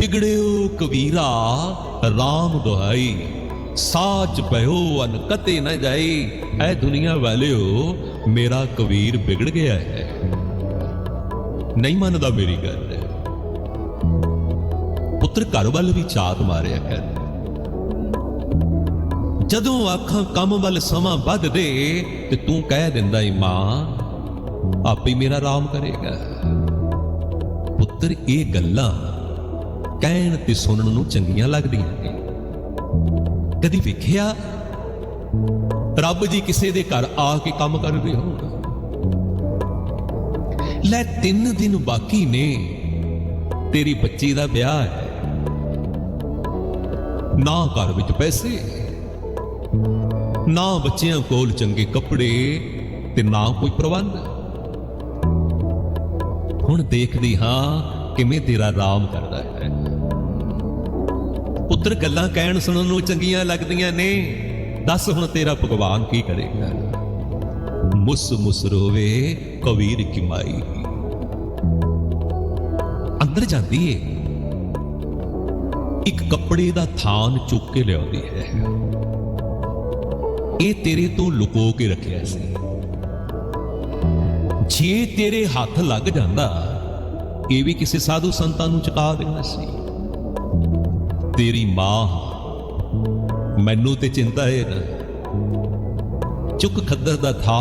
ਬਿਗੜਿਓ Kabira RAM ਦੁਹਾਈ। ਸਾਚ ਭਇਓ, ਅਨ ਕਤੇ ਨ ਜਾਈ। ਐ ਦੁਨੀਆ ਵਾਲਿਓ, ਮੇਰਾ ਕਬੀਰ ਵਿਗੜ ਗਿਆ ਹੈ। ਨਹੀਂ ਮੰਨਦਾ ਮੇਰੀ ਗੱਲ। ਪੁੱਤਰ ਘਰ ਵੱਲ ਵੀ ਝਾਤ ਮਾਰਿਆ ਕਰ। ਜਦੋਂ ਆਖਾਂ ਕੰਮ ਵੱਲ ਸਮਾਂ ਵੱਧ ਦੇ ਤੇ ਤੂੰ ਕਹਿ ਦਿੰਦਾ ਈ, ਮਾਂ, ਆਪੇ ਮੇਰਾ ਆਰਾਮ ਕਰੇਗਾ। ਪੁੱਤਰ, ਇਹ ਗੱਲਾਂ ਕਹਿਣ ਤੇ ਸੁਣਨ ਨੂੰ ਚੰਗੀਆਂ ਲੱਗਦੀਆਂ ਨੇ। ਕਦੀ ਵੇਖਿਆ? ਰੱਬ ਜੀ ਕਿਸੇ ਦੇ ਘਰ ਆ ਕੇ ਕੰਮ ਕਰਦੇ ਹੋ ਲੈ ਤਿੰਨ ਦਿਨ ਬਾਕੀ ਨੇ। ਤੇਰੀ ਬੱਚੀ ਦਾ ਵਿਆਹ ਹੈ। ਨਾ ਘਰ ਵਿੱਚ ਪੈਸੇ, ਨਾ ਬੱਚਿਆਂ ਕੋਲ ਚੰਗੇ ਕੱਪੜੇ ਤੇ ਨਾ ਕੋਈ ਪ੍ਰਬੰਧ। ਹੁਣ ਦੇਖਦੀ ਹਾਂ ਕਿਵੇਂ ਤੇਰਾ ਆਰਾਮ ਕਰਦਾ ਹੈ। ਪੁੱਤਰ ਗੱਲਾਂ ਕਹਿਣ ਸੁਣਨ ਨੂੰ ਚੰਗੀਆਂ ਲੱਗਦੀਆਂ ਨੇ। ਦੱਸ ਹੁਣ ਤੇਰਾ ਭਗਵਾਨ ਕੀ ਕਰੇਗਾ? ਮੁਸ ਮੁਸ ਰੋਵੇ, ਕਬੀਰ ਕੀ ਮਾਈ ਅੰਦਰ ਜਾਂਦੀ ਏ। ਇੱਕ ਕੱਪੜੇ ਦਾ ਥਾਨ ਚੁੱਕ ਕੇ ਲਿਆਉਂਦੀ ਹੈ। ਇਹ ਤੇਰੇ ਤੋਂ ਲੁਕੋ ਕੇ ਰੱਖਿਆ ਸੀ। ਜੇ ਤੇਰੇ ਹੱਥ ਲੱਗ ਜਾਂਦਾ, ਇਹ ਵੀ ਕਿਸੇ ਸਾਧੂ ਸੰਤਾਂ ਨੂੰ ਚੁਕਾ ਦੇਣਾ ਸੀ। ਤੇਰੀ ਮਾਂ ਮੈਨੂੰ ਤੇ ਚਿੰਤਾ ਹੈ ਨਾ। ਚੁੱਕ ਖੱਦਰ ਦਾ ਥਾ,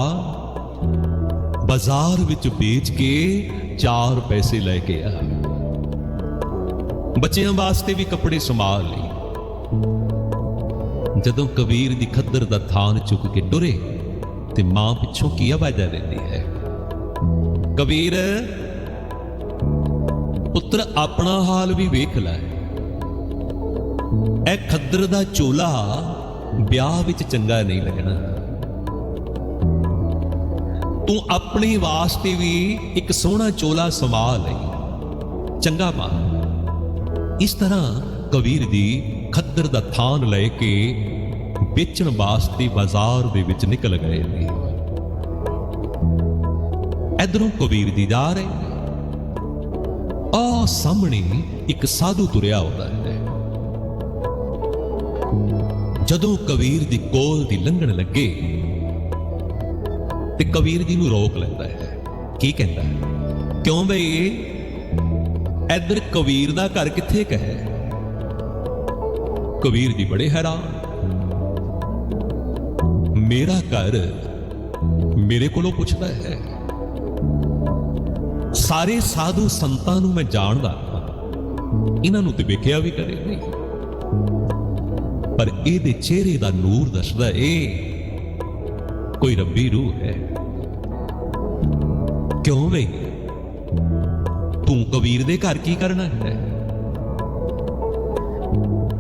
ਬਾਜ਼ਾਰ ਵਿੱਚ ਵੇਚ ਕੇ ਚਾਰ ਪੈਸੇ ਲੈ ਕੇ ਆ। ਬੱਚਿਆਂ ਵਾਸਤੇ ਵੀ ਕੱਪੜੇ ਸੰਭਾਲ ਲਈ। ਜਦੋਂ ਕਬੀਰ ਦੀ ਖੱਦਰ ਦਾ ਥਾਨ ਚੁੱਕ ਕੇ ਟੁਰੇ, ਤੇ ਮਾਂ ਪਿੱਛੋਂ ਕੀ ਆਵਾਜ਼ਾਂ ਦਿੰਦੀ ਹੈ? ਕਬੀਰ, ਪੁੱਤਰ ਆਪਣਾ ਹਾਲ ਵੀ ਵੇਖ ਲੈ। ਇਹ ਖੱਦਰ ਦਾ ਚੋਲਾ ਵਿਆਹ ਵਿੱਚ ਚੰਗਾ ਨਹੀਂ ਲੱਗਣਾ। ਤੂੰ ਆਪਣੇ ਵਾਸਤੇ ਵੀ ਇੱਕ ਸੋਹਣਾ ਚੋਲਾ ਸਮਾ ਲਈ। ਚੰਗਾ ਪਾ ਇਸ ਤਰ੍ਹਾਂ ਕਬੀਰ ਦੀ ਖੱਦਰ ਦਾ ਥਾਨ ਲੈ ਕੇ ਵੇਚਣ ਵਾਸਤੇ ਬਾਜ਼ਾਰ ਦੇ ਵਿੱਚ ਨਿਕਲ ਗਏ ਨੇ। ਇਧਰੋਂ ਕਬੀਰ ਦੀ ਜਾ ਰਹੇ। ਆ ਸਾਹਮਣੇ ਇੱਕ ਸਾਧੂ ਤੁਰਿਆ ਆਉਂਦਾ ਹੈ। ਜਦੋਂ ਕਬੀਰ ਦੀ ਕੋਲ ਦੀ ਲੰਘਣ ਲੱਗੇ ਤੇ ਕਬੀਰ ਜੀ ਨੂੰ ਰੋਕ ਲੈਂਦਾ ਹੈ। ਕੀ ਕਹਿੰਦਾ ਹੈ? ਕਿਉਂ ਬਈ ਇੱਧਰ ਕਬੀਰ ਦਾ ਘਰ ਕਿੱਥੇ ਕਹੇ ਕਬੀਰ ਜੀ ਬੜੇ ਹੈਰਾਨ। ਮੇਰਾ ਘਰ ਮੇਰੇ ਕੋਲੋਂ ਪੁੱਛਦਾ ਹੈ। ਸਾਰੇ ਸਾਧੂ ਸੰਤਾਂ ਨੂੰ ਮੈਂ ਜਾਣਦਾ ਹਾਂ। ਇਹਨਾਂ ਨੂੰ ਤੇ ਵੇਖਿਆ ਵੀ ਕਰੇ ਨਹੀਂ। ਪਰ ਇਹਦੇ ਚਿਹਰੇ ਦਾ ਨੂਰ ਦੱਸਦਾ ਏ, ਕੋਈ ਰੱਬੀ ਰੂਹ ਹੈ। ਕਿਉਂ ਵੇ? ਤੂੰ ਕਬੀਰ ਦੇ ਘਰ ਕੀ ਕਰਨਾ ਹੈ?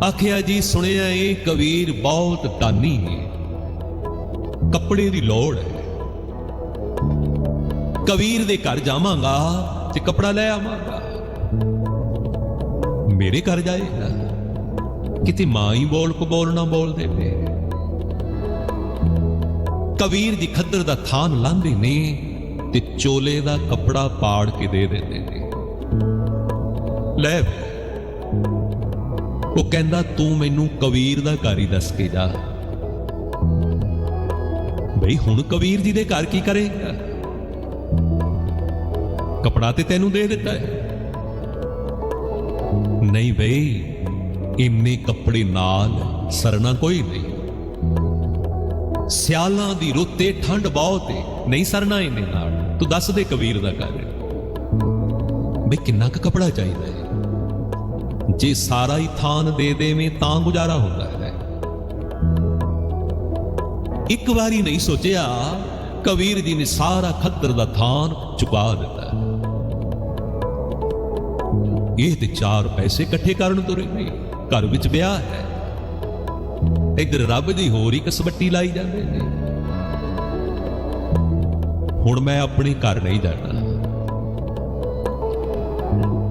ਆਖਿਆ ਜੀ, ਸੁਣਿਆ ਇਹ ਕਬੀਰ ਬਹੁਤ ਦਾਨੀ ਹੈ ਕੱਪੜੇ ਦੀ ਲੋੜ ਹੈ। ਕਬੀਰ ਦੇ ਘਰ ਜਾਵਾਂਗਾ ਤੇ ਕੱਪੜਾ ਲੈ ਆਵਾਂਗਾ। ਮੇਰੇ ਘਰ ਜਾਏਗਾ। ਕਿਤੇ ਮਾਂ ਹੀ ਬੋਲ ਕੋ ਬੋਲਣਾ ਬੋਲਦੇ ਨੇ ਕਬੀਰ ਦੀ ਖੱਦਰ ਦਾ ਥਾਨ ਲਾਂਦੇ ਨੇ ਤੇ ਚੋਲੇ ਦਾ ਕੱਪੜਾ ਪਾੜ ਕੇ ਦੇ ਦਿੰਦੇ ਨੇ। ਲੈ ਉਹ ਕਹਿੰਦਾ, ਤੂੰ ਮੈਨੂੰ ਕਬੀਰ ਦਾ ਘਰ ਹੀ ਦੱਸ ਕੇ ਜਾ। ਬਈ, ਹੁਣ ਕਬੀਰ ਜੀ ਦੇ ਘਰ ਕੀ ਕਰੇਗਾ? ਕਪੜਾ ਤੇ ਤੈਨੂੰ ਦੇ ਦਿੱਤਾ ਹੈ। ਨਹੀਂ ਬਈ ਇੰਨੇ ਕੱਪੜੇ ਨਾਲ ਸਰਨਾ ਕੋਈ ਨਹੀਂ। ਸਿਆਲਾਂ ਦੀ ਰੁੱਤੇ ਠੰਡ ਬਹੁਤ ਏ ਨਹੀਂ ਸਰਨਾ ਇੰਨੇ ਨਾਲ। ਤੂੰ ਦੱਸ ਦੇ ਕਬੀਰ ਦਾ ਘਰ। ਬਈ ਕਿੰਨਾ ਕੁ ਕਪੜਾ ਚਾਹੀਦਾ ਹੈ? ਜੇ ਸਾਰਾ ਹੀ ਥਾਨ ਦੇ ਦੇਵੇਂ ਤਾਂ ਗੁਜ਼ਾਰਾ ਹੁੰਦਾ ਹੈ। ਇੱਕ ਵਾਰੀ ਨਹੀਂ ਸੋਚਿਆ, ਕਬੀਰ ਜੀ ਨੇ ਸਾਰਾ ਖੱਦਰ ਦਾ ਥਾਨ ਚੁਕਾ ਦਿੱਤਾ। ਇਹ ਤੇ ਚਾਰ ਪੈਸੇ ਇਕੱਠੇ ਕਰਨ ਤੁਰੇ ਨੇ ਘਰ ਵਿੱਚ ਵਿਆਹ ਹੈ। ਇੱਧਰ ਰੱਬ ਦੀ ਹੋਰ ਹੀ ਕਸਬੱਟੀ ਲਾਈ ਜਾਂਦੇ ਨੇ। ਹੁਣ ਮੈਂ ਆਪਣੇ ਘਰ ਨਹੀਂ ਜਾਣਾ।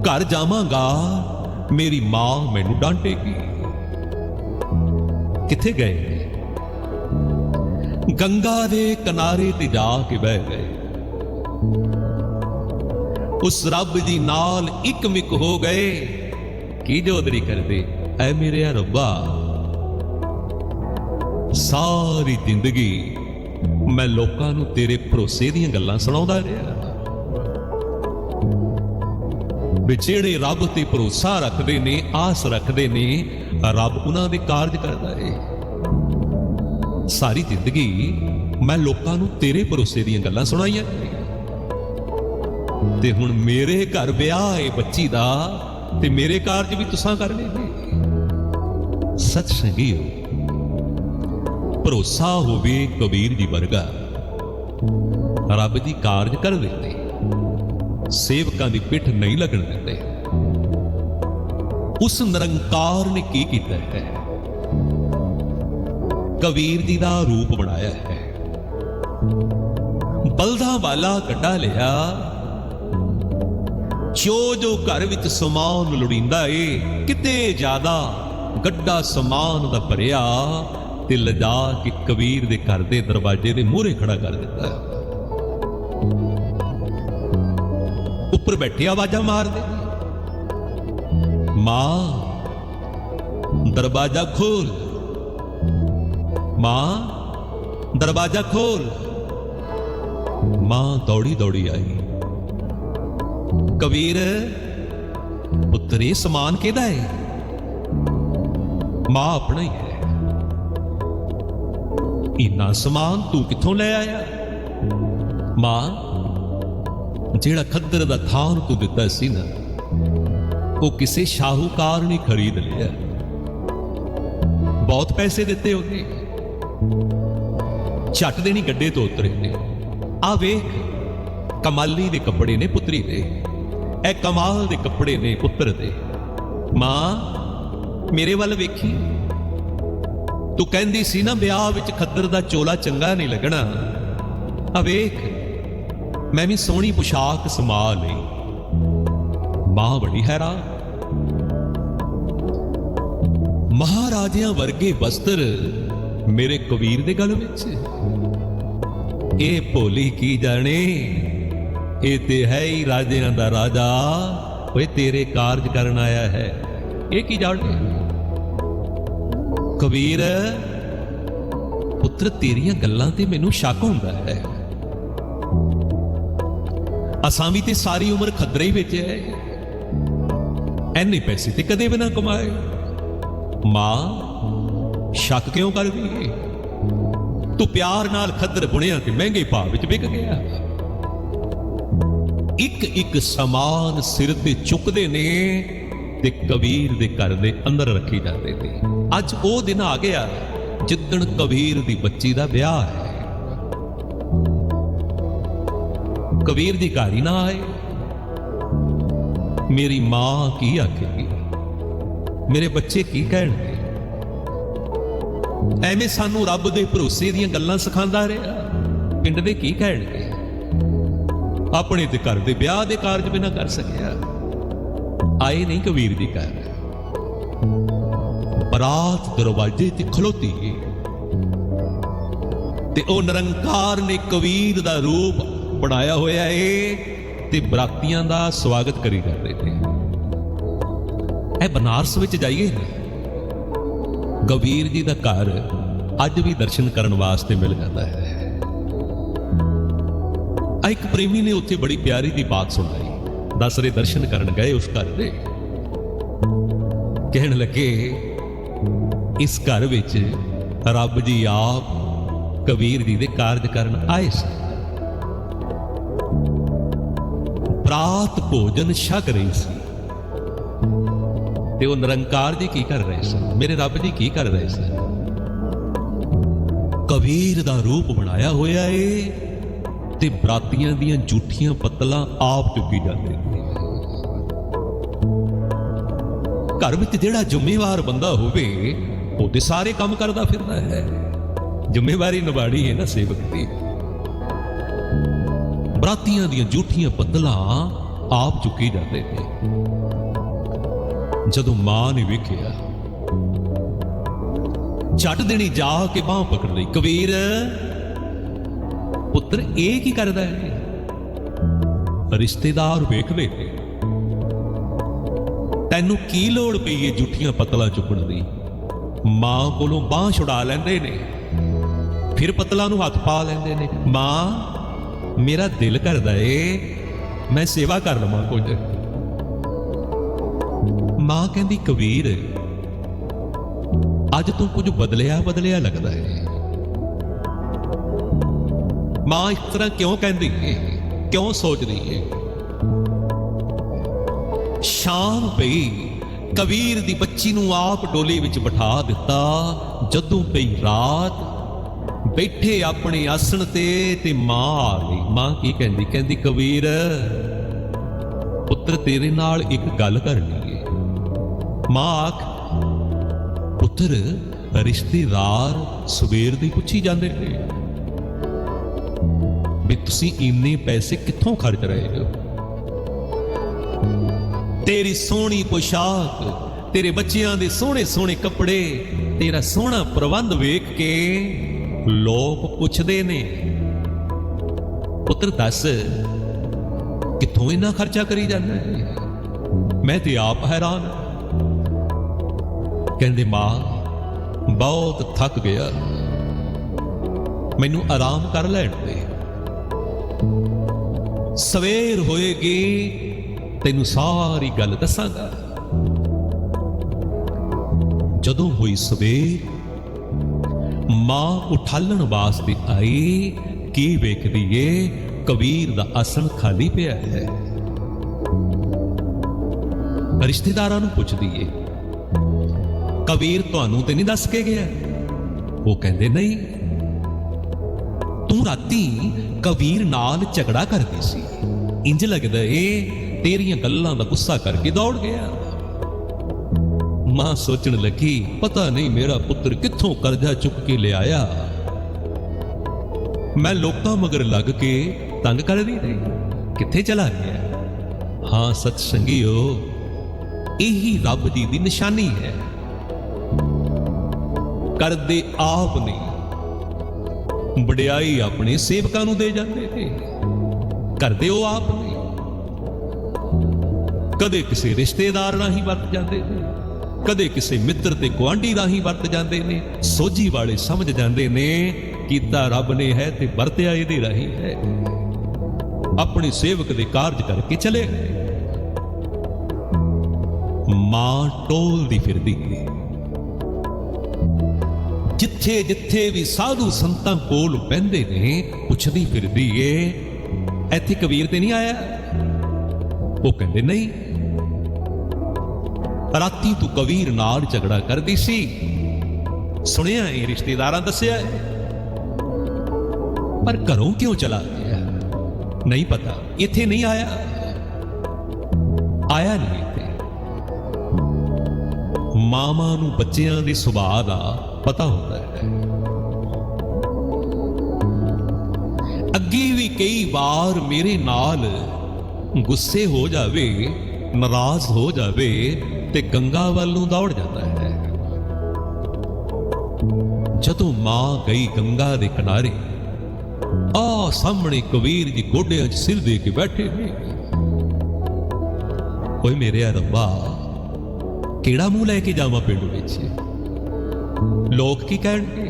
ਘਰ ਜਾਵਾਂਗਾ, ਮੇਰੀ ਮਾਂ ਮੈਨੂੰ ਡਾਂਟੇਗੀ। ਕਿੱਥੇ ਗਏ? ਗੰਗਾ ਦੇ ਕਿਨਾਰੇ ਤੇ ਜਾ ਕੇ ਬਹਿ ਗਏ। ਉਸ ਰੱਬ ਦੀ ਨਾਲ ਇੱਕਮਿਕ ਹੋ ਗਏ। ਕੀ ਜੋਦਰੀ ਕਰਦੇ? ਐ ਮੇਰੇ ਰੱਬਾ ਸਾਰੀ ਜ਼ਿੰਦਗੀ ਮੈਂ ਲੋਕਾਂ ਨੂੰ ਤੇਰੇ ਭਰੋਸੇ ਦੀਆਂ ਗੱਲਾਂ ਸੁਣਾਉਂਦਾ ਰਿਹਾ। ਵੀ ਜਿਹੜੇ ਰੱਬ ਤੇ ਭਰੋਸਾ ਰੱਖਦੇ ਨੇ, ਆਸ ਰੱਖਦੇ ਨੇ, ਰੱਬ ਉਹਨਾਂ ਦੇ ਕਾਰਜ ਕਰਦਾ ਏ। ਸਾਰੀ ਜ਼ਿੰਦਗੀ ਮੈਂ ਲੋਕਾਂ ਨੂੰ ਤੇਰੇ ਭਰੋਸੇ ਦੀਆਂ ਗੱਲਾਂ ਸੁਣਾਈਆਂ ਤੇ ਹੁਣ ਮੇਰੇ ਘਰ ਵਿਆਹ ਏ ਬੱਚੀ ਦਾ, ਤੇ ਮੇਰੇ ਕਾਰਜ ਵੀ ਤੁਸਾਂ ਕਰਨੇ ਨੇ। ਸੱਚ ਸੰਗੀਓ ਭਰੋਸਾ ਹੋਵੇ ਕਬੀਰ ਜੀ ਵਰਗਾ, ਰੱਬ ਦੀ ਕਾਰਜ ਕਰ ਦਿੰਦੇ ਸੇਵਕਾਂ ਦੀ ਪਿੱਠ ਨਹੀਂ ਲੱਗਣ ਦਿੰਦੇ। ਉਸ ਨਿਰੰਕਾਰ ਨੇ ਕੀ ਕੀਤਾ ਹੈ? ਕਬੀਰ ਜੀ ਦਾ ਰੂਪ ਬਣਾਇਆ ਹੈ। ਬਲਦਾ ਵਾਲਾ ਕੱਢਾ ਲਿਆ। ਜੋ ਜੋ ਘਰ ਵਿੱਚ ਸਮਾਨ ਲੋੜੀਂਦਾ ਏ, ਕਿਤੇ ਜ਼ਿਆਦਾ ਗੱਡਾ ਸਮਾਨ ਦਾ ਭਰਿਆ ਤੇ ਲਜਾ ਕੇ ਕਬੀਰ ਦੇ ਘਰ ਦੇ ਦਰਵਾਜ਼ੇ ਦੇ ਮੂਹਰੇ ਖੜਾ ਕਰ ਦਿੱਤਾ। ਉੱਪਰ ਬੈਠੇ ਆਵਾਜ਼ਾਂ ਮਾਰਦੇ ਮਾਂ, ਦਰਵਾਜ਼ਾ ਖੋਲ। ਮਾਂ, ਦਰਵਾਜ਼ਾ ਖੋਲ। ਮਾਂ ਦੌੜੀ ਦੌੜੀ ਆਈ। ਕਬੀਰ, ਪੁੱਤਰੇ, ਸਮਾਨ ਕਿਹਦਾ ਹੈ ਮਾਂ ਆਪਣਾ ਹੀ ਹੈ। ਇੰਨਾ ਸਮਾਨ ਤੂੰ ਕਿੱਥੋਂ ਲੈ ਆਇਆ? ਮਾਂ, ਜਿਹੜਾ ਖੱਦਰ ਦਾ ਥਾਨ ਤੂੰ ਦਿੱਤਾ ਸੀ ਨਾ, ਉਹ ਕਿਸੇ ਸ਼ਾਹੂਕਾਰ ਨੇ ਖਰੀਦ ਲਿਆ। ਬਹੁਤ ਪੈਸੇ ਦਿੱਤੇ ਉਹਨੇ। ਛੱਟ ਦੇਣੀ ਗੱਡੇ ਤੋਂ ਉਤਰੇ ਨੇ। ਆ ਵੇਖ, ਕਮਾਲੀ ਦੇ ਕੱਪੜੇ ਨੇ ਪੁੱਤਰੀ ਦੇ। ਇਹ ਕਮਾਲ ਦੇ ਕੱਪੜੇ ਨੇ ਪੁੱਤਰ ਦੇ। ਮਾਂ ਮੇਰੇ ਵੱਲ ਵੇਖੀ। ਤੂੰ ਕਹਿੰਦੀ ਸੀ ਨਾ, ਵਿਆਹ ਵਿੱਚ ਖੱਦਰ ਦਾ ਚੋਲਾ ਚੰਗਾ ਨਹੀਂ ਲੱਗਣਾ। ਆ ਵੇਖ, ਮੈਂ ਵੀ ਸੋਹਣੀ ਪੁਸ਼ਾਕ ਸਮਾ ਲਈ। ਮਾਂ ਬੜੀ ਹੈਰਾਨ। ਮਹਾਰਾਜਿਆਂ ਵਰਗੇ ਵਸਤਰ ਮੇਰੇ ਕਬੀਰ ਦੇ ਗਲ ਵਿੱਚ। ਇਹ ਭੋਲੀ ਕੀ ਜਾਣੇ? ਇਹ ਤੇ ਹੈ ਹੀ ਰਾਜਿਆਂ ਦਾ ਰਾਜਾ। ਓਏ ਤੇਰੇ ਕਾਰਜ ਕਰਨ ਆਇਆ ਹੈ। ਇਹ ਕੀ ਜਾਣੇ ਕਬੀਰ, ਪੁੱਤਰ ਤੇਰੀਆਂ ਗੱਲਾਂ ਤੇ ਮੈਨੂੰ ਸ਼ੱਕ ਹੁੰਦਾ ਹੈ। ਅਸਾਂ ਵੀ ਤੇ ਸਾਰੀ ਉਮਰ ਖੱਦਰੇ ਹੀ ਵਿੱਚ ਹੈ। ਐਨੇ ਪੈਸੇ ਤੇ ਕਦੇ ਵੀ ਨਾ ਕਮਾਏ। ਮਾਂ, ਸ਼ੱਕ ਕਿਉਂ ਕਰਦੀ ਏ? ਤੂੰ ਪਿਆਰ ਨਾਲ ਖੱਦਰ ਬੁਣਿਆ ਤੇ ਮਹਿੰਗੇ ਭਾਅ ਵਿੱਚ ਵਿਕ ਗਿਆ। ਇੱਕ ਇੱਕ ਸਮਾਨ ਸਿਰ ਤੇ ਚੁੱਕਦੇ ਨੇ। ਤੇ ਕਬੀਰ ਦੇ ਘਰ ਦੇ ਅੰਦਰ ਰੱਖੀ ਜਾਂਦੇ ਨੇ ਅੱਜ ਉਹ ਦਿਨ ਆ ਗਿਆ ਜਿੱਦਣ ਕਬੀਰ ਦੀ ਬੱਚੀ ਦਾ ਵਿਆਹ ਹੈ। ਕਬੀਰ ਦੀ ਘਰ ਹੀ ਨਾ ਆਏ। ਮੇਰੀ ਮਾਂ ਕੀ ਆਖੇਗੀ? ਮੇਰੇ ਬੱਚੇ ਕੀ ਕਹਿਣਗੇ? ਐਵੇਂ ਸਾਨੂੰ ਰੱਬ ਦੇ ਭਰੋਸੇ ਦੀਆਂ ਗੱਲਾਂ ਸਿਖਾਉਂਦਾ ਰਿਹਾ। ਪਿੰਡ ਦੇ ਕੀ ਕਹਿਣਗੇ? ਆਪਣੇ ਤੇ ਘਰ ਦੇ ਵਿਆਹ ਦੇ ਕਾਰਜ ਵੀ ਕਰ ਸਕਿਆ। ਆਏ ਨਹੀਂ ਕਬੀਰ ਜੀ ਘਰ। ਬਰਾਤ ਦਰਵਾਜ਼ੇ ਤੇ ਖਲੋਤੀ ਏ ਤੇ ਉਹ ਨਿਰੰਕਾਰ ਨੇ ਕਬੀਰ ਦਾ ਰੂਪ ਬਣਾਇਆ ਹੋਇਆ ਏ ਤੇ ਬਰਾਤੀਆਂ ਦਾ ਸਵਾਗਤ ਕਰੀ ਜਾਂਦੇ ਨੇ। ਇਹ ਬਨਾਰਸ ਵਿੱਚ ਜਾਈਏ ਕਬੀਰ ਜੀ ਦਾ ਘਰ ਅੱਜ ਵੀ ਦਰਸ਼ਨ ਕਰਨ ਵਾਸਤੇ ਮਿਲ ਜਾਂਦਾ ਹੈ। ਇੱਕ ਪ੍ਰੇਮੀ ਨੇ ਉੱਥੇ ਬੜੀ ਪਿਆਰੀ ਦੀ ਬਾਤ ਸੁਣਾਈ। ਦਸਰੇ ਦਰਸ਼ਨ ਕਰਨ ਗਏ ਉਸ ਘਰ ਦੇ ਕਹਿਣ ਲੱਗੇ ਇਸ ਘਰ ਵਿੱਚ ਰੱਬ ਜੀ ਆਪ ਕਬੀਰ ਜੀ ਦੇ ਕਾਰਜ ਕਰਨ ਆਏ ਸੀ ਪ੍ਰਾਤ ਭੋਜਨ ਛਕ ਰਹੀ ਸੀ ਤੇ ਉਹ ਨਿਰੰਕਾਰ ਜੀ ਕੀ ਕਰ ਰਹੇ ਸਨ ਮੇਰੇ ਰੱਬ ਜੀ ਕੀ ਕਰ ਰਹੇ ਸਨ ਕਬੀਰ ਦਾ ਰੂਪ ਬਣਾਇਆ ਹੋਇਆ ਏ ਤੇ ਬਰਾਤੀਆਂ ਦੀਆਂ ਝੂਠੀਆਂ ਪੱਤਲਾਂ ਆਪ ਚੁੱਕੀ ਜਾਂਦੇ ਘਰ ਵਿੱਚ ਜਿਹੜਾ ਜ਼ਿੰਮੇਵਾਰ ਬੰਦਾ ਹੋਵੇ, ਉਹ ਤੇ ਸਾਰੇ ਕੰਮ ਕਰਦਾ ਫਿਰਦਾ ਹੈ। ਜ਼ਿੰਮੇਵਾਰੀ ਨਿਭਾਣੀ ਹੈ ਨਾ ਸੇਵਕ ਦੀ। ਬਰਾਤੀਆਂ ਦੀਆਂ ਝੂਠੀਆਂ ਪੱਤਲਾਂ ਆਪ ਚੁੱਕੀ ਜਾਂਦੇ ਨੇ। ਜਦੋਂ ਮਾਂ ਨੇ ਵੇਖਿਆ, ਛੱਡ ਦੇਣੀ ਜਾ ਕੇ ਬਾਹ ਪਕੜ ਲਈ। ਕਬੀਰ ਪੁੱਤਰ, ਇਹ ਕੀ ਕਰਦਾ ਹੈ? ਰਿਸ਼ਤੇਦਾਰ ਵੇਖ ਲੈ ਤੈਨੂੰ ਕੀ ਲੋੜ ਪਈ ਏ ਜੁੱਠੀਆਂ ਪਤਲਾ ਚੁੱਕਣ ਦੀ? ਮਾਂ ਕੋਲੋਂ ਬਾਹ ਛੁਡਾ ਲੈਂਦੇ ਨੇ। ਫਿਰ ਪਤਲਾ ਨੂੰ ਹੱਥ ਪਾ ਲੈਂਦੇ ਨੇ। ਮਾਂ, ਮੇਰਾ ਦਿਲ ਕਰਦਾ ਏ, ਮੈਂ ਸੇਵਾ ਕਰ ਲਵਾਂ ਕੁਝ। ਮਾਂ ਕਹਿੰਦੀ, ਕਬੀਰ, ਅੱਜ ਤੂੰ ਕੁਝ ਬਦਲਿਆ ਬਦਲਿਆ ਲੱਗਦਾ ਏ। ਮਾਂ ਇਸ ਤਰ੍ਹਾਂ ਕਿਉਂ ਕਹਿੰਦੀ ਏ? ਕਿਉਂ ਸੋਚਦੀ ਹੈ ਸ਼ਾਮ ਪਈ, ਕਬੀਰ ਦੀ ਬੱਚੀ ਨੂੰ ਆਪ ਡੋਲੀ ਵਿੱਚ ਬਿਠਾ ਦਿੱਤਾ। ਜਦੋਂ ਪਈ ਰਾਤ, ਬੈਠੇ ਆਪਣੇ ਆਸਣ ਤੇ ਤੇ ਮਾਂ ਆ ਗਈ। ਮਾਂ ਕੀ ਕਹਿੰਦੀ? ਕਹਿੰਦੀ, ਕਬੀਰ, ਪੁੱਤਰ ਤੇਰੇ ਨਾਲ ਇੱਕ ਗੱਲ ਕਰਨੀ ਏ। ਮਾਂ ਆਖ, ਪੁੱਤਰ, ਰਿਸ਼ਤੇਦਾਰ ਸਵੇਰ ਦੀ ਪੁੱਛੀ ਜਾਂਦੇ ਨੇ। ਵੀ ਤੁਸੀਂ ਇੰਨੇ ਪੈਸੇ ਕਿੱਥੋਂ ਖਰਚ ਰਹੇ ਹੋ? ਤੇਰੀ ਸੋਹਣੀ ਪੋਸ਼ਾਕ, ਤੇਰੇ ਬੱਚਿਆਂ ਦੇ ਸੋਹਣੇ ਸੋਹਣੇ ਕੱਪੜੇ, ਤੇਰਾ ਸੋਹਣਾ ਪ੍ਰਬੰਧ ਵੇਖ ਕੇ ਲੋਕ ਪੁੱਛਦੇ ਨੇ, ਪੁੱਤਰ ਦੱਸ, ਕਿੱਥੋਂ ਇੰਨਾ ਖਰਚਾ ਕਰੀ ਜਾਂਦਾ ਮੈਂ ਤੇ ਆਪ ਹੈਰਾਨ ਕਹਿੰਦੇ, ਮਾਂ, ਬਹੁਤ ਥੱਕ ਗਿਆ। ਮੈਨੂੰ ਆਰਾਮ ਕਰ ਲੈਣ ਦੇ। ਸਵੇਰ ਹੋਏਗੀ, ਤੈਨੂੰ ਸਾਰੀ ਗੱਲ ਦੱਸਾਂਗਾ। ਜਦੋਂ ਹੋਈ ਸਵੇਰ, ਮਾਂ ਉਠਾਲਣ ਵਾਸਤੇ ਆਈ, ਕੀ ਵੇਖਦੀ ਏ ਕਬੀਰ ਦਾ ਆਸਣ ਖਾਲੀ ਪਿਆ ਹੈ। ਰਿਸ਼ਤੇਦਾਰਾਂ ਨੂੰ ਪੁੱਛਦੀ ਏ ਕਬੀਰ ਤੁਹਾਨੂੰ ਤੇ ਨਹੀਂ ਦੱਸ ਕੇ ਗਿਆ? ਉਹ ਕਹਿੰਦੇ, ਨਹੀਂ ਤੂੰ ਰਾਤੀ ਕਬੀਰ ਨਾਲ ਝਗੜਾ ਕਰਦੀ ਸੀ। ਇੰਜ ਲੱਗਦਾ ਏ ਤੇਰੀਆਂ ਗੱਲਾਂ ਦਾ ਗੁੱਸਾ ਕਰਕੇ ਦੌੜ ਗਿਆ। ਮਾਂ ਸੋਚਣ ਲੱਗੀ, ਪਤਾ ਨਹੀਂ ਮੇਰਾ ਪੁੱਤਰ ਕਿੱਥੋਂ ਕਰਜ਼ਾ ਚੁੱਕ ਕੇ ਲਿਆਇਆ? ਮੈਂ ਲੋਕਾਂ ਮਗਰ ਲੱਗ ਕੇ ਤੰਗ ਕਰਦੀ ਰਹੀ ਕਿੱਥੇ ਚਲਾ ਗਿਆ? ਹਾਂ ਸਤ ਸੰਗੀਓ, ਇਹੀ ਰੱਬ ਜੀ ਦੀ ਨਿਸ਼ਾਨੀ ਹੈ। ਕਰਦੇ ਆਪ ਨਹੀਂ ਵਡਿਆਈ ਆਪਣੇ ਸੇਵਕਾਂ ਨੂੰ ਦੇ ਜਾਂਦੇ ਨੇ। ਕਰਦੇ ਉਹ ਆਪ ਨਹੀਂ ਕਦੇ ਕਿਸੇ ਰਿਸ਼ਤੇਦਾਰ ਰਾਹੀਂ ਵਰਤ ਜਾਂਦੇ ਨੇ। ਕਦੇ ਕਿਸੇ ਮਿੱਤਰ ਤੇ ਗੁਆਂਢੀ ਰਾਹੀਂ ਵਰਤ ਜਾਂਦੇ ਨੇ। ਸੋਝੀ ਵਾਲੇ ਸਮਝ ਜਾਂਦੇ ਨੇ ਕੀਤਾ ਰੱਬ ਨੇ ਹੈ ਤੇ ਵਰਤਿਆ ਇਹਦੇ ਰਾਹੀਂ ਹੈ। ਆਪਣੇ ਸੇਵਕ ਦੇ ਕਾਰਜ ਕਰਕੇ ਚਲੇ ਗਏ। ਮਾਂ ਟੋਲਦੀ ਫਿਰਦੀ ਹੈ। ਜਿੱਥੇ ਜਿੱਥੇ ਵੀ ਸਾਧੂ ਸੰਤਾਂ ਕੋਲ ਬਹਿੰਦੇ ਨੇ, ਪੁੱਛਦੀ ਫਿਰਦੀ ਏ, ਇੱਥੇ ਕਬੀਰ ਤੇ ਨਹੀਂ ਆਇਆ? ਉਹ ਕਹਿੰਦੇ, ਨਹੀਂ। ਰਾਤੀ ਤੂੰ ਕਬੀਰ ਨਾਲ ਝਗੜਾ ਕਰਦੀ ਸੀ। ਸੁਣਿਆ ਇਹ ਰਿਸ਼ਤੇਦਾਰਾਂ ਦੱਸਿਆ ਪਰ ਘਰੋਂ ਕਿਉਂ ਚਲਾ ਗਿਆ? ਨਹੀਂ ਪਤਾ, ਇੱਥੇ ਨਹੀਂ ਆਇਆ? ਆਇਆ ਨਹੀਂ ਇੱਥੇ। ਮਾਮਾ ਨੂੰ ਬੱਚਿਆਂ ਦੇ ਸੁਭਾਅ ਦਾ ਪਤਾ ਹੁੰਦਾ ਹੈ। ਅੱਗੇ ਵੀ ਕਈ ਵਾਰ ਮੇਰੇ ਨਾਲ ਗੁੱਸੇ ਹੋ ਜਾਵੇ, ਨਾਰਾਜ਼ ਹੋ ਜਾਵੇ ਤੇ ਗੰਗਾ ਵੱਲ ਨੂੰ ਦੌੜ ਜਾਂਦਾ ਹੈ। ਜਦੋਂ ਮਾਂ ਗਈ ਗੰਗਾ ਦੇ ਕਿਨਾਰੇ, ਆ ਸਾਹਮਣੇ ਕਬੀਰ ਜੀ ਗੋਡਿਆਂ 'ਚ ਸਿਰ ਦੇ ਕੇ ਬੈਠੇ ਨੇ। ਕੋਈ ਮੇਰੇ ਆ ਰੱਬਾ, ਕਿਹੜਾ ਮੂੰਹ ਲੈ ਕੇ ਜਾਵਾਂ ਪਿੰਡ ਵਿੱਚ? ਲੋਕ ਕੀ ਕਹਿਣਗੇ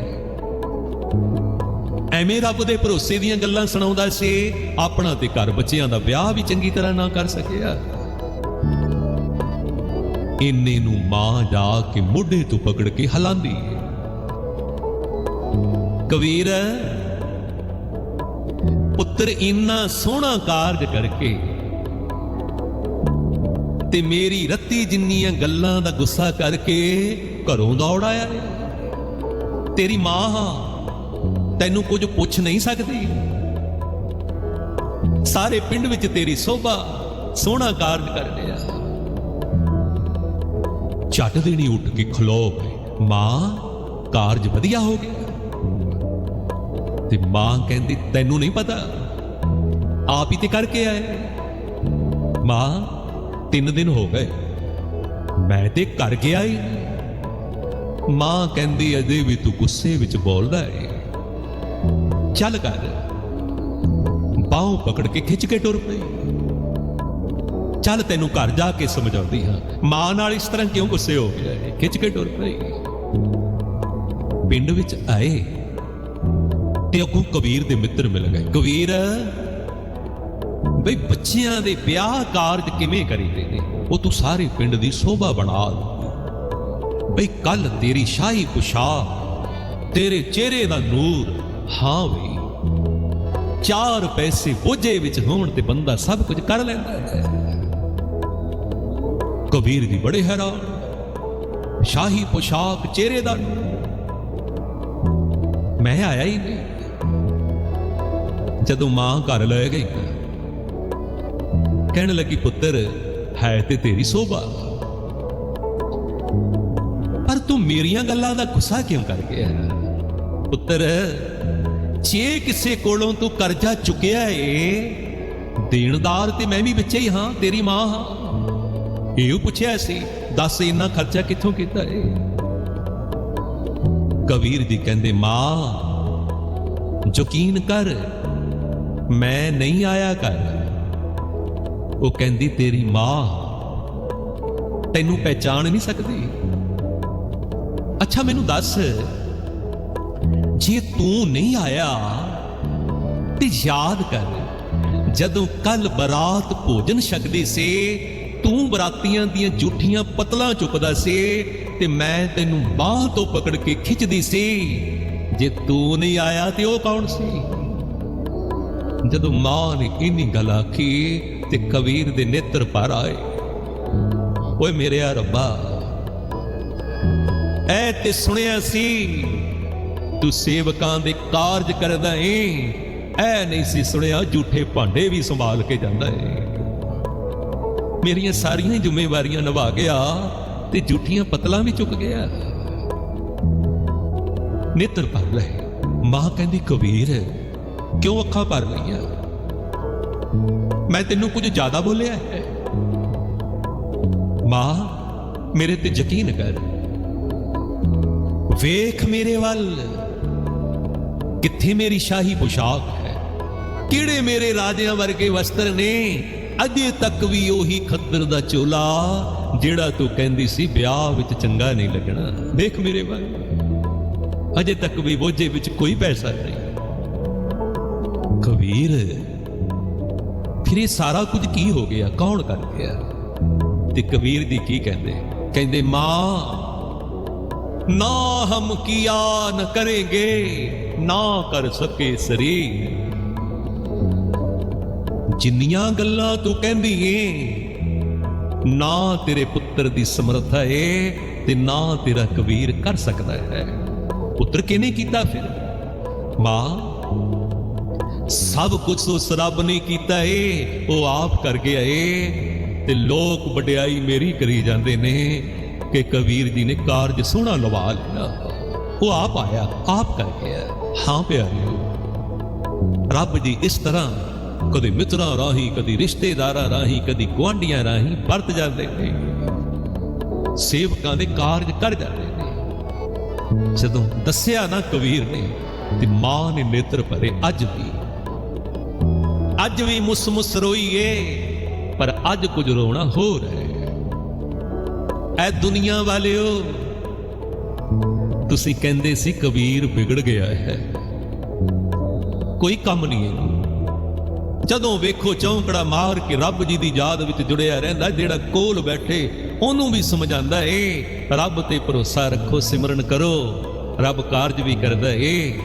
ਐਵੇਂ ਰੱਬ ਦੇ ਭਰੋਸੇ ਦੀਆਂ ਗੱਲਾਂ ਸੁਣਾਉਂਦਾ ਸੀ, ਆਪਣਾ ਤੇ ਘਰ ਬੱਚਿਆਂ ਦਾ ਵਿਆਹ ਵੀ ਚੰਗੀ ਤਰ੍ਹਾਂ ਨਾ ਕਰ ਸਕਿਆ। ਇੰਨੇ ਨੂੰ ਮਾਂ ਜਾ ਕੇ ਮੋਢੇ ਤੋਂ ਪਕੜ ਕੇ ਹਲਾਂਦੀ ਕਬੀਰ, ਪੁੱਤਰ ਇੰਨਾ ਸੋਹਣਾ ਕਾਰਜ ਕਰਕੇ ਤੇ ਮੇਰੀ ਰੱਤੀ ਜਿੰਨੀਆਂ ਗੱਲਾਂ ਦਾ ਗੁੱਸਾ ਕਰਕੇ ਘਰੋਂ ਦੌੜ ਆਇਆ ਤੇਰੀ ਮਾਂ ਹਾਂ। ਤੈਨੂੰ ਕੁਝ ਪੁੱਛ ਨਹੀਂ ਸਕਦੀ। ਸਾਰੇ ਪਿੰਡ ਵਿੱਚ ਤੇਰੀ ਸੋਭਾ ਸੋਹਣਾ ਕਾਰਜ ਕਰ ਲਿਆ ਝੱਟ ਦੇਣੀ ਉੱਠ ਕੇ ਖਲੋ ਗਈ ਮਾਂ, ਕਾਰਜ ਵਧੀਆ ਹੋ ਗਿਆ। ਤੇ ਮਾਂ ਕਹਿੰਦੀ, ਤੈਨੂੰ ਨਹੀਂ ਪਤਾ। ਆਪ ਹੀ ਤੇ ਕਰਕੇ ਆਏ। ਮਾਂ, ਤਿੰਨ ਦਿਨ ਹੋ ਗਏ। ਮੈਂ ਤੇ ਕਰ ਗਿਆ ਹੀ ਮਾਂ ਕਹਿੰਦੀ ਅਜੇ ਵੀ ਤੂੰ ਗੁੱਸੇ ਵਿੱਚ ਬੋਲਦਾ ਏ। ਚੱਲ ਕਰ। ਬਾਹੋਂ ਪਕੜ ਕੇ ਖਿੱਚ ਕੇ ਟੁਰ ਪਈ। ਚੱਲ ਤੈਨੂੰ ਘਰ ਜਾ ਕੇ ਸਮਝਾਉਂਦੀ ਹਾਂ। ਮਾਂ ਨਾਲ ਇਸ ਤਰ੍ਹਾਂ ਕਿਉਂ ਗੁੱਸੇ ਹੋ ਗਿਆ ਇਹ ਖਿੱਚ ਕੇ ਟੁਰ ਪਈ। ਪਿੰਡ ਵਿੱਚ ਆਏ। ਤੇ ਅੱਗੋਂ ਕਬੀਰ ਦੇ ਮਿੱਤਰ ਮਿਲ ਗਏ। ਕਬੀਰ, ਬਈ ਬੱਚਿਆਂ ਦੇ ਵਿਆਹ ਕਾਰਜ ਕਿਵੇਂ ਕਰੀਦੇ ਨੇ ਉਹ ਤੂੰ ਸਾਰੇ ਪਿੰਡ ਦੀ ਸ਼ੋਭਾ ਬਣਾ ਦੇ। ਬਈ ਕੱਲ ਤੇਰੀ ਸ਼ਾਹੀ ਪੁਸ਼ਾਕ ਤੇਰੇ ਚਿਹਰੇ ਦਾ ਨੂਰ, ਹਾਂ ਵੀ। ਚਾਰ ਪੈਸੇ ਬੋਝੇ ਵਿੱਚ ਹੋਣ ਤੇ ਬੰਦਾ ਸਭ ਕੁਝ ਕਰ ਲੈਂਦਾ ਹੈ। ਕਬੀਰ ਦੀ ਬੜੇ ਹੈਰਾਨ, ਸ਼ਾਹੀ ਪੁਸ਼ਾਕ ਚਿਹਰੇ ਦਾ ਮੈਂ ਆਇਆ ਹੀ ਨਹੀਂ। ਜਦੋਂ ਮਾਂ ਘਰ ਲੈ ਗਈ, ਕਹਿਣ ਲੱਗੀ, ਪੁੱਤਰ, ਹੈ ਤੇ ਤੇਰੀ ਸੋਭਾ। ਤੂੰ ਮੇਰੀਆਂ ਗੱਲਾਂ ਦਾ ਗੁੱਸਾ ਕਿਉਂ ਕਰ ਗਿਆ ਪੁੱਤਰ, ਜੇ ਕਿਸੇ ਕੋਲੋਂ ਤੂੰ ਕਰਜ਼ਾ ਚੁੱਕਿਆ ਏ, ਦੇਣਦਾਰ ਤੇ ਮੈਂ ਵੀ ਵਿੱਚ ਹੀ ਹਾਂ, ਤੇਰੀ ਮਾਂ ਹਾਂ। ਇਹ ਪੁੱਛਿਆ ਸੀ, ਦੱਸ ਇੰਨਾ ਖਰਚਾ ਕਿੱਥੋਂ ਕੀਤਾ ਏ? ਕਬੀਰ ਜੀ ਕਹਿੰਦੇ, ਮਾਂ, ਯਕੀਨ ਕਰ, ਮੈਂ ਨਹੀਂ ਆਇਆ ਕਰ ਉਹ ਕਹਿੰਦੀ, ਤੇਰੀ ਮਾਂ ਤੈਨੂੰ ਪਹਿਚਾਣ ਨਹੀਂ ਸਕਦੀ? ਅੱਛਾ ਮੈਨੂੰ ਦੱਸ, ਜੇ ਤੂੰ ਨਹੀਂ ਆਇਆ ਤੇ ਯਾਦ ਕਰ, ਜਦੋਂ ਕੱਲ ਬਰਾਤ ਭੋਜਨ ਛਕਦੀ ਸੀ, ਤੂੰ ਬਰਾਤੀਆਂ ਦੀਆਂ ਜੁੱਠੀਆਂ ਪਤਲਾਂ ਚੁੱਕਦਾ ਸੀ ਤੇ ਮੈਂ ਤੈਨੂੰ ਬਾਹ ਤੋਂ ਪਕੜ ਕੇ ਖਿੱਚਦੀ ਸੀ, ਜੇ ਤੂੰ ਨਹੀਂ ਆਇਆ ਤੇ ਉਹ ਕੌਣ ਸੀ? ਜਦੋਂ ਮਾਂ ਨੇ ਇੰਨੀ ਗੱਲ ਆਖੀ ਤੇ ਕਬੀਰ ਦੇ ਨੇਤਰ ਪਰ ਆਏ, ਓਏ ਮੇਰੇ ਰੱਬਾ ਐ ਤੇ ਸੁਣਿਆ ਸੀ, ਤੂੰ ਸੇਵਕਾਂ ਦੇ ਕਾਰਜ ਕਰਦਾ ਏ। ਐ ਨਹੀਂ ਸੀ ਸੁਣਿਆ, ਝੂਠੇ ਭਾਂਡੇ ਵੀ ਸੰਭਾਲ ਕੇ ਜਾਂਦਾ ਏ। ਮੇਰੀਆਂ ਸਾਰੀਆਂ ਜ਼ਿੰਮੇਵਾਰੀਆਂ ਨਿਭਾ ਗਿਆ ਤੇ ਝੂਠੀਆਂ ਪਤਲਾਂ ਵੀ ਚੁੱਕ ਗਿਆ। ਨੇਤਰ ਭਰ ਲਏ। ਮਾਂ ਕਹਿੰਦੀ, ਕਬੀਰ, ਕਿਉਂ ਅੱਖਾਂ ਭਰ ਲਈਆਂ? ਮੈਂ ਤੈਨੂੰ ਕੁਝ ਜ਼ਿਆਦਾ ਬੋਲਿਆ ਹੈ। ਮਾਂ, ਮੇਰੇ ਤੇ ਯਕੀਨ ਕਰ। ਵੇਖ ਮੇਰੇ ਵੱਲ। ਕਿੱਥੇ ਮੇਰੀ ਸ਼ਾਹੀ ਪੁਸ਼ਾਕ ਹੈ? ਕਿਹੜੇ ਮੇਰੇ ਰਾਜਿਆਂ ਵਰਗੇ ਵਸਤਰ ਨੇ? ਅਜੇ ਤੱਕ ਵੀ ਉਹੀ ਖੱਦਰ ਦਾ ਚੋਲਾ, ਜਿਹੜਾ ਤੂੰ ਕਹਿੰਦੀ ਸੀ ਵਿਆਹ ਵਿੱਚ ਚੰਗਾ ਨਹੀਂ ਲੱਗਣਾ। ਦੇਖ ਮੇਰੇ ਵੱਲ। ਅਜੇ ਤੱਕ ਵੀ ਬੋਝੇ ਵਿੱਚ ਕੋਈ ਪੈਸਾ ਨਹੀਂ। ਕਬੀਰ, ਫਿਰ ਇਹ ਸਾਰਾ ਕੁਝ ਕੀ ਹੋ ਗਿਆ? ਕੌਣ ਕਰ ਗਿਆ? ਤੇ ਕਬੀਰ ਦੀ ਕੀ ਕਹਿੰਦੇ? ਕਹਿੰਦੇ, ਮਾਂ ਨਾ ਹਮ ਕੀਆ ਨ ਕरेंगे ਨਾ ਕਰ ਸਕੇ ਸਰੀਰ। ਜਿੰਨੀਆਂ ਗੱਲਾਂ ਤੂੰ ਕਹਿੰਦੀ ਏ ਨਾ ਤੇਰੇ ਪੁੱਤਰ ਦੀ ਸਮਰੱਥਾ ਏ ਤੇ ਨਾ ਤੇਰਾ ਕਬੀਰ ਕਰ ਸਕਦਾ ਹੈ। ਪੁੱਤਰ ਕਿਹਨੇ ਕੀਤਾ ਫਿਰ? ਮਾਂ, ਸਭ ਕੁਝ ਉਸ ਰੱਬ ਨੇ ਕੀਤਾ ਏ, ਉਹ ਆਪ ਕਰ ਗਿਆ ਏ ਤੇ ਲੋਕ ਵਡਿਆਈ ਮੇਰੀ ਕਰੀ ਜਾਂਦੇ ਨੇ। ਕਿ ਕਬੀਰ ਜੀ ਨੇ ਕਾਰਜ ਸੋਹਣਾ ਲਵਾ ਲਿਆ। ਉਹ ਆਪ ਆਇਆ, ਆਪ ਕਰ ਗਿਆ। ਹਾਂ ਪਿਆਰਿਓ, ਰੱਬ ਜੀ ਇਸ ਤਰ੍ਹਾਂ ਕਦੇ ਮਿੱਤਰਾਂ ਰਾਹੀਂ, ਕਦੀ ਰਿਸ਼ਤੇਦਾਰਾਂ ਰਾਹੀਂ, ਕਦੀ ਗੁਆਂਢੀਆਂ ਰਾਹੀਂ ਵਰਤ ਜਾਂਦੇ ਨੇ। ਸੇਵਕਾਂ ਦੇ ਕਾਰਜ ਕਰ ਜਾਂਦੇ ਨੇ। ਜਦੋਂ ਦੱਸਿਆ ਨਾ ਕਬੀਰ ਨੇ, ਤੇ ਮਾਂ ਨੇ ਨੇਤਰ ਭਰੇ, ਅੱਜ ਵੀ। ਅੱਜ ਵੀ ਮੁਸ ਮੁਸ ਰੋਈਏ, ਪਰ ਅੱਜ ਕੁਝ ਰੋਣਾ ਹੋਰ ਹੈ। ਐ ਦੁਨੀਆ ਵਾਲਿਓ, ਤੁਸੀਂ ਕਹਿੰਦੇ ਸੀ ਕਬੀਰ ਵਿਗੜ ਗਿਆ ਹੈ। ਕੋਈ ਕੰਮ ਨਹੀਂ ਹੈ। ਜਦੋਂ ਵੇਖੋ ਚੌਂਕੜਾ ਮਾਰ ਕੇ ਰੱਬ ਜੀ ਦੀ ਯਾਦ ਵਿੱਚ ਜੁੜਿਆ ਰਹਿੰਦਾ, ਜਿਹੜਾ ਕੋਲ ਬੈਠੇ, ਉਹਨੂੰ ਵੀ ਸਮਝਾਉਂਦਾ ਏ, ਰੱਬ ਤੇ ਭਰੋਸਾ ਰੱਖੋ, ਸਿਮਰਨ ਕਰੋ, ਰੱਬ ਕਾਰਜ ਵੀ ਕਰਦਾ ਏ।